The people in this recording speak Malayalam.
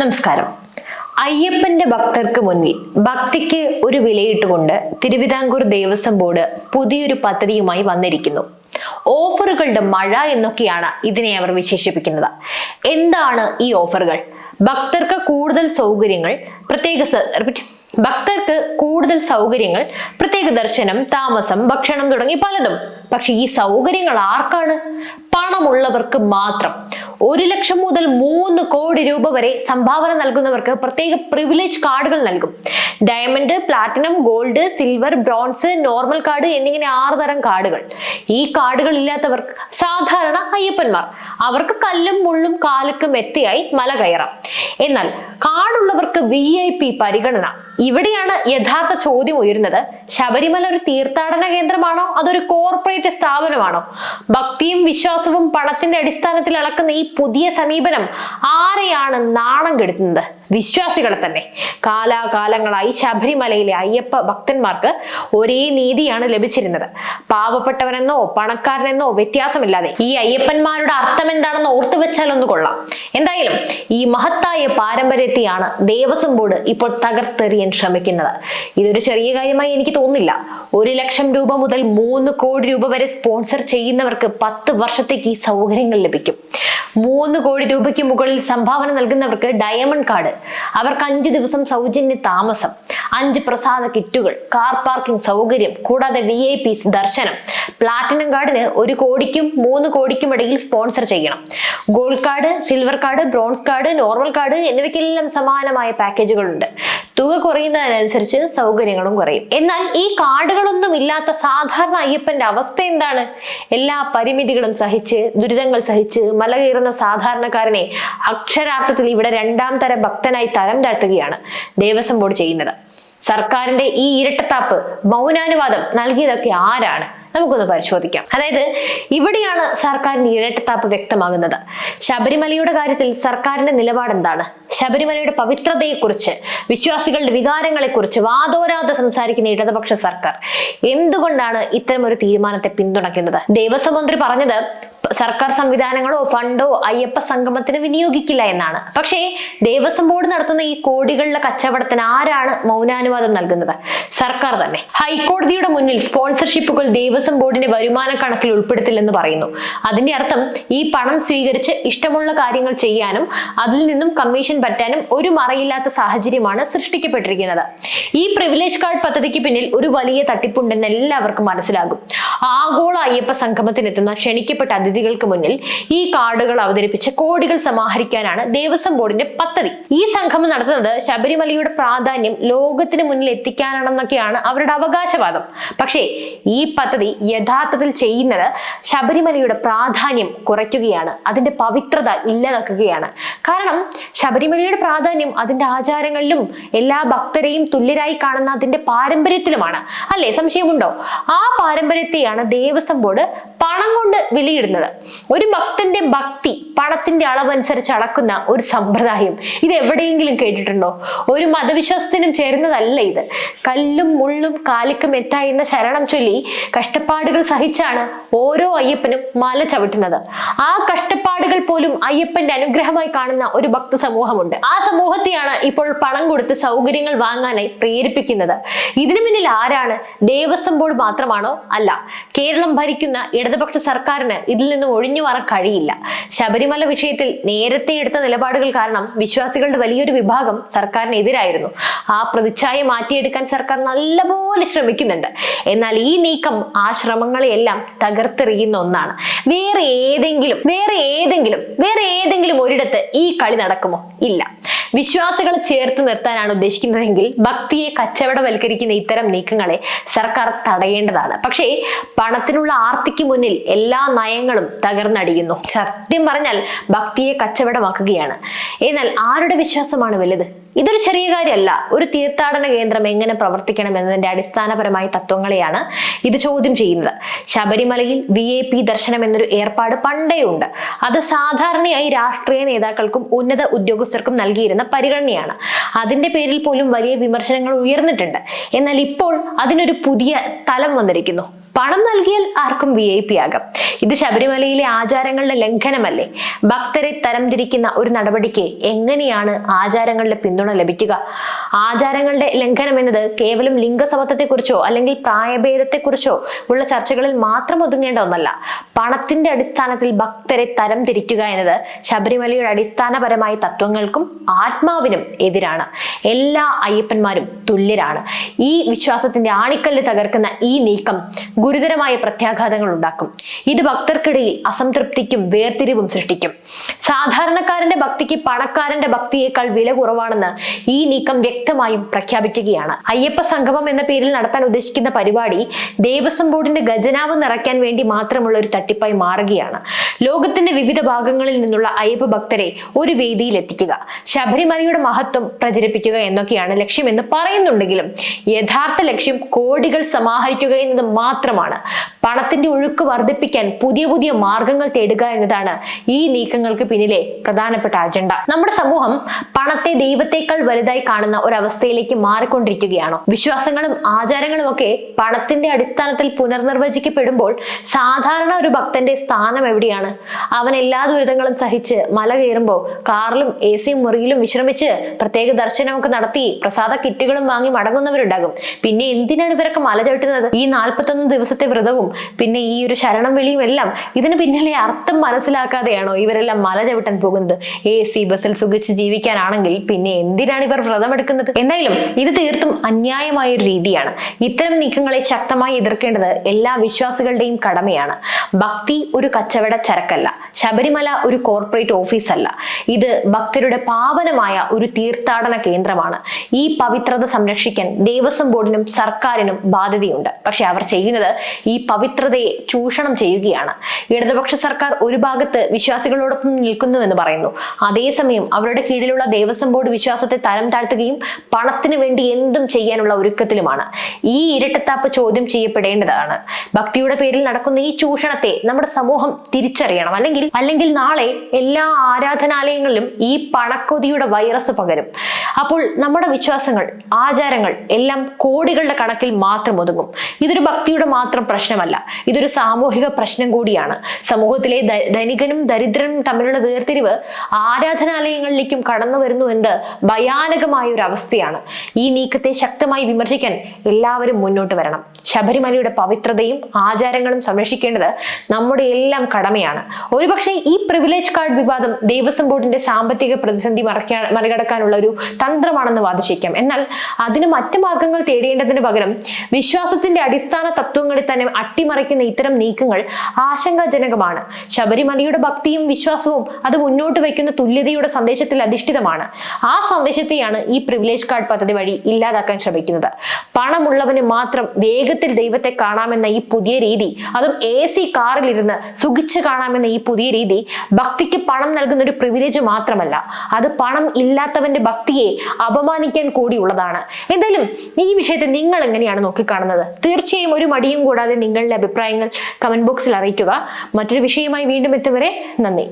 നമസ്കാരം. അയ്യപ്പന്റെ ഭക്തർക്ക് മുന്നിൽ ഭക്തിക്ക് ഒരു വിലയിട്ടുകൊണ്ട് തിരുവിതാംകൂർ ദേവസ്വം ബോർഡ് പുതിയൊരു പദ്ധതിയുമായി വന്നിരിക്കുന്നു. ഓഫറുകളുടെ മഴ എന്നൊക്കെയാണ് ഇതിനെ അവർ വിശേഷിപ്പിക്കുന്നത്. എന്താണ് ഈ ഓഫറുകൾ? ഭക്തർക്ക് കൂടുതൽ സൗകര്യങ്ങൾ പ്രത്യേക ഭക്തർക്ക് കൂടുതൽ സൗകര്യങ്ങൾ പ്രത്യേക ദർശനം താമസം ഭക്ഷണം തുടങ്ങി പലതും. പക്ഷെ ഈ സൗകര്യങ്ങൾ ആർക്കാണ്? പണമുള്ളവർക്ക് മാത്രം. ഒരു ലക്ഷം മുതൽ മൂന്ന് കോടി രൂപ വരെ സംഭാവന നൽകുന്നവർക്ക് പ്രത്യേക പ്രിവിലേജ് കാർഡുകൾ നൽകും. Diamond platinum gold silver bronze normal card എന്നിങ്ങനെ ആറ് തരം കാർഡുകൾ. ഈ കാർഡുകൾ ഇല്ലാത്തവർ സാധാരണ അയ്യപ്പന്മാർ. അവർക്ക് കല്ലും മുള്ളും കാലക്കും എത്തിയായി മല കയറാം. എന്നാൽ കാർഡുള്ളവർക്ക് വി ഐ പി പരിഗണന. ഇവിടെയാണ് യഥാർത്ഥ ചോദ്യം ഉയരുന്നത്. ശബരിമല ഒരു തീർത്ഥാടന കേന്ദ്രമാണോ? അതൊരു കോർപ്പറേറ്റ് സ്ഥാപനമാണോ? ഭക്തിയും വിശ്വാസവും പണത്തിന്റെ അടിസ്ഥാനത്തിൽ അളക്കുന്ന ഈ പുതിയ സമീപനം ആരെയാണ് നാണം കെടുത്തുന്നത്? വിശ്വാസികളെ തന്നെ. കാലാകാലങ്ങളായി ശബരിമലയിലെ അയ്യപ്പ ഭക്തന്മാർക്ക് ഒരേ നീതിയാണ് ലഭിച്ചിരുന്നത്. പാവപ്പെട്ടവനെന്നോ പണക്കാരനെന്നോ വ്യത്യാസമില്ലാതെ ഈ അയ്യപ്പന്മാരുടെ അർത്ഥം എന്താണെന്ന് ഓർത്തു വെച്ചാൽ ഒന്ന് കൊള്ളാം. എന്തായാലും ഈ മഹത്തായ പാരമ്പര്യത്തെയാണ് ദേവസ്വം ബോർഡ് ഇപ്പോൾ തകർത്തെറിയാൻ ശ്രമിക്കുന്നത്. ഇതൊരു ചെറിയ കാര്യമായി എനിക്ക് തോന്നുന്നില്ല. ഒരു ലക്ഷം രൂപ മുതൽ മൂന്ന് കോടി രൂപ വരെ സ്പോൺസർ ചെയ്യുന്നവർക്ക് പത്ത് വർഷത്തേക്ക് ഈ സൗകര്യങ്ങൾ ലഭിക്കും. മൂന്ന് കോടി രൂപയ്ക്ക് മുകളിൽ സംഭാവന നൽകുന്നവർക്ക് ഡയമണ്ട് കാർഡ് അവർക്ക് അഞ്ച് ദിവസം സൗജന്യ താമസം അഞ്ച് പ്രസാദ കിറ്റുകൾ കാർ പാർക്കിംഗ് സൗകര്യം കൂടാതെ വി ഐ പി ദർശനം. പ്ലാറ്റിനം കാർഡിന് ഒരു കോടിക്കും മൂന്ന് കോടിക്കും ഇടയിൽ സ്പോൺസർ ചെയ്യണം. Gold card silver card bronze card normal card എന്നിവയ്ക്കെല്ലാം സമാനമായ പാക്കേജുകളുണ്ട് തുക കുറയുന്നതിനനുസരിച്ച് സൗകര്യങ്ങളും കുറയും. എന്നാൽ ഈ കാർഡുകളൊന്നും ഇല്ലാത്ത സാധാരണ അയ്യപ്പന്റെ അവസ്ഥ എന്താണ്? എല്ലാ പരിമിതികളും സഹിച്ച് ദുരിതങ്ങൾ സഹിച്ച് മല കയറുന്ന സാധാരണക്കാരനെ അക്ഷരാർത്ഥത്തിൽ ഇവിടെ രണ്ടാം തരം ഭക്തനായി തരം താട്ടുകയാണ് ദേവസ്വം ബോർഡ് ചെയ്യുന്നത്. സർക്കാരിന്റെ ഈ ഇരട്ടത്താപ്പ് മൗനാനുവാദം നൽകിയതൊക്കെ ആരാണ്? നമുക്കൊന്ന് പരിശോധിക്കാം. അതായത് ഇവിടെയാണ് സർക്കാരിന്റെ ഇരട്ടത്താപ്പ് വ്യക്തമാകുന്നത്. ശബരിമലയുടെ കാര്യത്തിൽ സർക്കാരിന്റെ നിലപാട് എന്താണ് ശബരിമലയുടെ പവിത്രതയെക്കുറിച്ച് വിശ്വാസികളുടെ വികാരങ്ങളെക്കുറിച്ച് വാദോരാതെ സംസാരിക്കുന്ന ഇടതുപക്ഷ സർക്കാർ എന്തുകൊണ്ടാണ് ഇത്തരം ഒരു തീരുമാനത്തെ പിന്തുണയ്ക്കുന്നത്? ദേവസ്വം മന്ത്രി പറഞ്ഞത് സർക്കാർ സംവിധാനങ്ങളോ ഫണ്ടോ അയ്യപ്പ സംഗമത്തിന് വിനിയോഗിക്കില്ല എന്നാണ്. പക്ഷേ ദേവസ്വം ബോർഡ് നടത്തുന്ന ഈ കോടികളുടെ കച്ചവടത്തിന് ആരാണ് മൗനാനുവാദം നൽകുന്നത്? സർക്കാർ തന്നെ. ഹൈക്കോടതിയുടെ മുന്നിൽ സ്പോൺസർഷിപ്പുകൾ ദേവസ്വം ബോർഡിന്റെ വരുമാന കണക്കിൽ ഉൾപ്പെടുത്തില്ലെന്ന് പറയുന്നു. അതിന്റെ അർത്ഥം ഈ പണം സ്വീകരിച്ച് ഇഷ്ടമുള്ള കാര്യങ്ങൾ ചെയ്യാനും അതിൽ നിന്നും കമ്മീഷൻ പറ്റാനും ഒരു മറയില്ലാത്ത സാഹചര്യമാണ് സൃഷ്ടിക്കപ്പെട്ടിരിക്കുന്നത്. ഈ പ്രിവിലേജ് കാർഡ് പദ്ധതിക്ക് പിന്നിൽ ഒരു വലിയ തട്ടിപ്പുണ്ടെന്ന് എല്ലാവർക്കും മനസ്സിലാകും. ആഗോള അയ്യപ്പ സംഗമത്തിനെത്തുന്ന ക്ഷണിക്കപ്പെട്ട അതിഥികൾക്ക് മുന്നിൽ ഈ കാർഡുകൾ അവതരിപ്പിച്ച് കോടികൾ സമാഹരിക്കാനാണ് ദേവസ്വം ബോർഡിന്റെ പദ്ധതി. ഈ സംഗമം നടത്തുന്നത് ശബരിമലയുടെ പ്രാധാന്യം ലോകത്തിന് മുന്നിൽ എത്തിക്കാനാണെന്നൊക്കെയാണ് അവരുടെ അവകാശവാദം. പക്ഷേ ഈ പദ്ധതി യഥാർത്ഥത്തിൽ ചെയ്യുന്നത് ശബരിമലയുടെ പ്രാധാന്യം കുറയ്ക്കുകയാണ്. അതിന്റെ പവിത്രത ഇല്ലാതാക്കുകയാണ്. കാരണം ശബരിമലയുടെ പ്രാധാന്യം അതിന്റെ ആചാരങ്ങളിലും എല്ലാ ഭക്തരെയും തുല്യരായി കാണുന്ന അതിന്റെ പാരമ്പര്യത്തിലുമാണ്. അല്ലേ? സംശയമുണ്ടോ? ആ പാരമ്പര്യത്തെയാണ് ദേവസ്വം ബോർഡ് പണം കൊണ്ട് വിലയിടുന്നത്. ഒരു ഭക്തന്റെ ഭക്തി പണത്തിന്റെ അളവനുസരിച്ച് അളക്കുന്ന ഒരു സമ്പ്രദായം. ഇത് എവിടെയെങ്കിലും കേട്ടിട്ടുണ്ടോ? ഒരു മതവിശ്വാസത്തിനും ചേരുന്നതല്ല ഇത്. കല്ലും മുള്ളും കാലിക്കും എത്തായെന്ന ശരണം ചൊല്ലി കഷ്ടപ്പാടുകൾ സഹിച്ചാണ് ഓരോ അയ്യപ്പനും മല ചവിട്ടുന്നത്. ആ കഷ്ടപ്പാടുകൾ പോലും അയ്യപ്പന്റെ അനുഗ്രഹമായി കാണുന്ന ഒരു ഭക്ത സമൂഹമുണ്ട്. ആ സമൂഹത്തെയാണ് ഇപ്പോൾ പണം കൊടുത്ത് സൗകര്യങ്ങൾ വാങ്ങാനായി പ്രേരിപ്പിക്കുന്നത്. ഇതിനു പിന്നിൽ ആരാണ്? ദേവസ്വം ബോർഡ് മാത്രമാണോ അല്ല. കേരളം ഭരിക്കുന്ന ഇടതുപക്ഷ സർക്കാരിന് ഇതിൽ നിന്നും ഒഴിഞ്ഞു മാറാൻ കഴിയില്ല. ശബരിമല വിഷയത്തിൽ നേരത്തെ എടുത്ത നിലപാടുകൾ കാരണം വിശ്വാസികളുടെ വലിയൊരു വിഭാഗം സർക്കാരിനെതിരായിരുന്നു. ആ പ്രതിച്ഛായ മാറ്റിയെടുക്കാൻ സർക്കാർ നല്ലപോലെ ശ്രമിക്കുന്നുണ്ട്. എന്നാൽ ഈ നീക്കം ആ ശ്രമങ്ങളെയെല്ലാം തകർത്തെറിയുന്ന ഒന്നാണ്. വേറെ ഏതെങ്കിലും വേറെ ഏതെങ്കിലും വേറെ ഏതെങ്കിലും ഒരിടത്ത് ഈ കളി നടക്കുമോ? ഇല്ല. വിശ്വാസികളെ ചേർത്ത് നിർത്താനാണ് ഉദ്ദേശിക്കുന്നതെങ്കിൽ ഭക്തിയെ കച്ചവടവൽക്കരിക്കുന്ന ഇത്തരം നീക്കങ്ങളെ സർക്കാർ തടയേണ്ടതാണ്. പക്ഷേ പണത്തിനുള്ള ആർത്തിക്ക് മുന്നിൽ എല്ലാ നയങ്ങളും തകർന്നടിയുന്നു. സത്യം പറഞ്ഞാൽ ഭക്തിയെ കച്ചവടമാക്കുകയാണ്. എന്നാൽ ആരുടെ വിശ്വാസമാണ് വലുത്? ഇതൊരു ചെറിയ കാര്യമല്ല. ഒരു തീർത്ഥാടന കേന്ദ്രം എങ്ങനെ പ്രവർത്തിക്കണം എന്നതിന്റെ അടിസ്ഥാനപരമായ തത്വങ്ങളെയാണ് ഇത് ചോദ്യം ചെയ്യുന്നത്. ശബരിമലയിൽ വി എ പി ദർശനം എന്നൊരു ഏർപ്പാട് പണ്ടേ ഉണ്ട്. അത് സാധാരണയായി രാഷ്ട്രീയ നേതാക്കൾക്കും ഉന്നത ഉദ്യോഗസ്ഥർക്കും നൽകിയിരുന്ന പരിഗണനയാണ്. അതിന്റെ പേരിൽ പോലും വലിയ വിമർശനങ്ങൾ ഉയർന്നിട്ടുണ്ട്. എന്നാൽ ഇപ്പോൾ അതിനൊരു പുതിയ തലം വന്നിരിക്കുന്നു. പണം നൽകിയാൽ ആർക്കും വി ഐ പി ആകാം. ഇത് ശബരിമലയിലെ ആചാരങ്ങളുടെ ലംഘനമല്ലേ? ഭക്തരെ തരംതിരിക്കുന്ന ഒരു നടപടിക്ക് എങ്ങനെയാണ് ആചാരങ്ങളുടെ പിന്തുണ ലഭിക്കുക? ആചാരങ്ങളുടെ ലംഘനം എന്നത് കേവലം ലിംഗസമത്വത്തെക്കുറിച്ചോ അല്ലെങ്കിൽ പ്രായഭേദത്തെക്കുറിച്ചോ ഉള്ള ചർച്ചകളിൽ മാത്രം ഒതുങ്ങേണ്ട ഒന്നല്ല. പണത്തിന്റെ അടിസ്ഥാനത്തിൽ ഭക്തരെ തരംതിരിക്കുക എന്നത് ശബരിമലയുടെ അടിസ്ഥാനപരമായ തത്വങ്ങൾക്കും ആത്മാവിനും എതിരാണ്. എല്ലാ അയ്യപ്പന്മാരും തുല്യരാണ്. ഈ വിശ്വാസത്തിന്റെ ആണിക്കല്ല് തകർക്കുന്ന ഈ നീക്കം ഗുരുതരമായ പ്രത്യാഘാതങ്ങൾ ഉണ്ടാക്കും. ഇത് ഭക്തർക്കിടയിൽ അസംതൃപ്തിക്കും വേർതിരിവും സൃഷ്ടിക്കും. സാധാരണക്കാരന്റെ ഭക്തിക്ക് പണക്കാരന്റെ ഭക്തിയേക്കാൾ വില കുറവാണെന്ന് ഈ നീക്കം വ്യക്തമായും പ്രഖ്യാപിക്കുകയാണ്. അയ്യപ്പ സംഗമം എന്ന പേരിൽ നടത്താൻ ഉദ്ദേശിക്കുന്ന പരിപാടി ദേവസ്വം ബോർഡിന്റെ ഖജനാവ് നിറയ്ക്കാൻ വേണ്ടി മാത്രമുള്ള ഒരു തട്ടിപ്പായി മാറുകയാണ്. ലോകത്തിന്റെ വിവിധ ഭാഗങ്ങളിൽ നിന്നുള്ള അയ്യപ്പ ഭക്തരെ ഒരു വേദിയിൽ എത്തിക്കുക. ശബരിമലയുടെ മഹത്വം പ്രചരിപ്പിക്കുക എന്നൊക്കെയാണ് ലക്ഷ്യമെന്ന് പറയുന്നുണ്ടെങ്കിലും യഥാർത്ഥ ലക്ഷ്യം കോടികൾ സമാഹരിക്കുക എന്നത് മാത്രമാണ് പണത്തിന്റെ ഒഴുക്ക് വർദ്ധിപ്പിക്കാൻ പുതിയ പുതിയ മാർഗങ്ങൾ തേടുക എന്നതാണ് ഈ നീക്കങ്ങൾക്ക് പിന്നിലെ പ്രധാനപ്പെട്ട അജണ്ട നമ്മുടെ സമൂഹം പണത്തെ ദൈവത്തെക്കാൾ വലുതായി കാണുന്ന ഒരവസ്ഥയിലേക്ക് മാറിക്കൊണ്ടിരിക്കുകയാണോ. വിശ്വാസങ്ങളും ആചാരങ്ങളും ഒക്കെ പണത്തിന്റെ അടിസ്ഥാനത്തിൽ പുനർനിർവചിക്കപ്പെടുമ്പോൾ സാധാരണ ഒരു ഭക്തന്റെ സ്ഥാനം എവിടെയാണ്? അവൻ എല്ലാ ദുരിതങ്ങളും സഹിച്ച് മല കയറുമ്പോൾ കാറിലും എ സി മുറിയിലും വിശ്രമിച്ച് പ്രത്യേക ദർശനമൊക്കെ നടത്തി പ്രസാദ കിറ്റുകളും വാങ്ങി മടങ്ങുന്നവരുണ്ടാകും. പിന്നെ എന്തിനാണ് ഇവരൊക്കെ മല ചവിട്ടുന്നത്? ഈ നാൽപ്പത്തൊന്ന് ദിവസത്തെ വ്രതവും പിന്നെ ഈ ഒരു ശരണം വിളിയും എല്ലാം ഇതിന് പിന്നിലെ അർത്ഥം മനസ്സിലാക്കാതെയാണോ ഇവരെല്ലാം മല ചവിട്ടാൻ പോകുന്നത്? എ സി ബസ്സിൽ സുഖിച്ച് ജീവിക്കാനാണെങ്കിൽ പിന്നെ എന്തിനാണ് ഇവർ വ്രതമെടുക്കുന്നത്? എന്തായാലും ഇത് തീർത്തും അന്യായമായ ഒരു രീതിയാണ്. ഇത്തരം നീക്കങ്ങളെ ശക്തമായി എതിർക്കേണ്ടത് എല്ലാ വിശ്വാസികളുടെയും കടമയാണ്. ഭക്തി ഒരു കച്ചവട ചരക്കല്ല. ശബരിമല ഒരു കോർപ്പറേറ്റ് ഓഫീസല്ല. ഇത് ഭക്തരുടെ പാവനമായ ഒരു തീർത്ഥാടന കേന്ദ്രമാണ്. ഈ പവിത്രത സംരക്ഷിക്കാൻ ദേവസ്വം ബോർഡിനും സർക്കാരിനും ബാധ്യതയുണ്ട്. പക്ഷെ അവർ ചെയ്യുന്നത് ഈ പവിത്രതയെ ചൂഷണം ചെയ്യുകയാണ്. ഇടതുപക്ഷ സർക്കാർ ഒരു ഭാഗത്ത് വിശ്വാസികളോടൊപ്പം നിൽക്കുന്നു എന്ന് പറയുന്നു. അതേസമയം അവരുടെ കീഴിലുള്ള ദേവസ്വം ബോർഡ് വിശ്വാസത്തെ തരം താഴ്ത്തുകയും പണത്തിന് വേണ്ടി എന്തും ചെയ്യാനുള്ള ഒരുക്കത്തിലുമാണ്. ഈ ഇരട്ടത്താപ്പ് ചോദ്യം ചെയ്യപ്പെടേണ്ടതാണ്. ഭക്തിയുടെ പേരിൽ നടക്കുന്ന ഈ ചൂഷണത്തെ നമ്മുടെ സമൂഹം തിരിച്ചറിയണം. അല്ലെങ്കിൽ അല്ലെങ്കിൽ നാളെ എല്ലാ ആരാധനാലയങ്ങളിലും ഈ പണക്കൊതിയുടെ വൈറസ് പകരും. അപ്പോൾ നമ്മുടെ വിശ്വാസങ്ങൾ ആചാരങ്ങൾ എല്ലാം കോടികളുടെ കണക്കിൽ മാത്രം ഒതുങ്ങും. ഇതൊരു ഭക്തിയുടെ മാത്രം പ്രശ്നമല്ല. ഇതൊരു സാമൂഹിക പ്രശ്നം കൂടിയാണ്. സമൂഹത്തിലെ ധനികനും ദരിദ്രനും തമ്മിലുള്ള വേർതിരിവ് ആരാധനാലയങ്ങളിലേക്കും കടന്നു വരുന്നു എന്ന് ഭയാനകമായ ഒരു അവസ്ഥയാണ്. ഈ നീക്കത്തെ ശക്തമായി വിമർശിക്കാൻ എല്ലാവരും മുന്നോട്ട് വരണം. ശബരിമലയുടെ പവിത്രതയും ആചാരങ്ങളും സംരക്ഷിക്കേണ്ടത് നമ്മുടെ എല്ലാം കടമയാണ്. ഒരുപക്ഷെ ഈ പ്രിവിലേജ് കാർഡ് വിവാദം ദേവസ്വം ബോർഡിന്റെ സാമ്പത്തിക പ്രതിസന്ധി മറികടക്കാനുള്ള ഒരു തന്ത്രമാണെന്ന് വാദിച്ചേക്കാം. എന്നാൽ അതിന് മറ്റു മാർഗങ്ങൾ തേടേണ്ടതിന് പകരം വിശ്വാസത്തിന്റെ അടിസ്ഥാന തത്വങ്ങളിൽ തന്നെ അട്ടിമറിക്കുന്ന ഇത്തരം നീക്കങ്ങൾ ആശങ്കാജനകമാണ്. ശബരിമലയുടെ ഭക്തിയും വിശ്വാസവും അത് മുന്നോട്ട് വയ്ക്കുന്ന തുല്യതയുടെ സന്ദേശത്തിൽ അധിഷ്ഠിതമാണ്. ആ സന്ദേശത്തെയാണ് ഈ പ്രിവിലേജ് കാർഡ് പദ്ധതി വഴി ഇല്ലാതാക്കാൻ ശ്രമിക്കുന്നത്. പണമുള്ളവന് മാത്രം വേഗത്തിൽ ദൈവത്തെ കാണാമെന്ന ഈ പുതിയ രീതി അതും എ സി കാറിലിരുന്ന് സുഖിച്ച് കാണാമെന്ന ഈ പുതിയ രീതി ഭക്തിക്ക് പണം നൽകുന്ന ഒരു പ്രിവിലേജ് മാത്രമല്ല അത് പണം ഇല്ലാത്തവന്റെ ഭക്തിയെ അപമാനിക്കാൻ കൂടിയുള്ളതാണ് എന്തായാലും ഈ വിഷയത്തെ നിങ്ങൾ എങ്ങനെയാണ് നോക്കിക്കാണുന്നത്? തീർച്ചയായും ഒരു മടിയും കൂടാതെ നിങ്ങളുടെ അഭിപ്രായങ്ങൾ കമന്റ് ബോക്സിൽ അറിയിക്കുക. മറ്റൊരു വിഷയമായി വീണ്ടും എത്തും വരെ നന്ദി.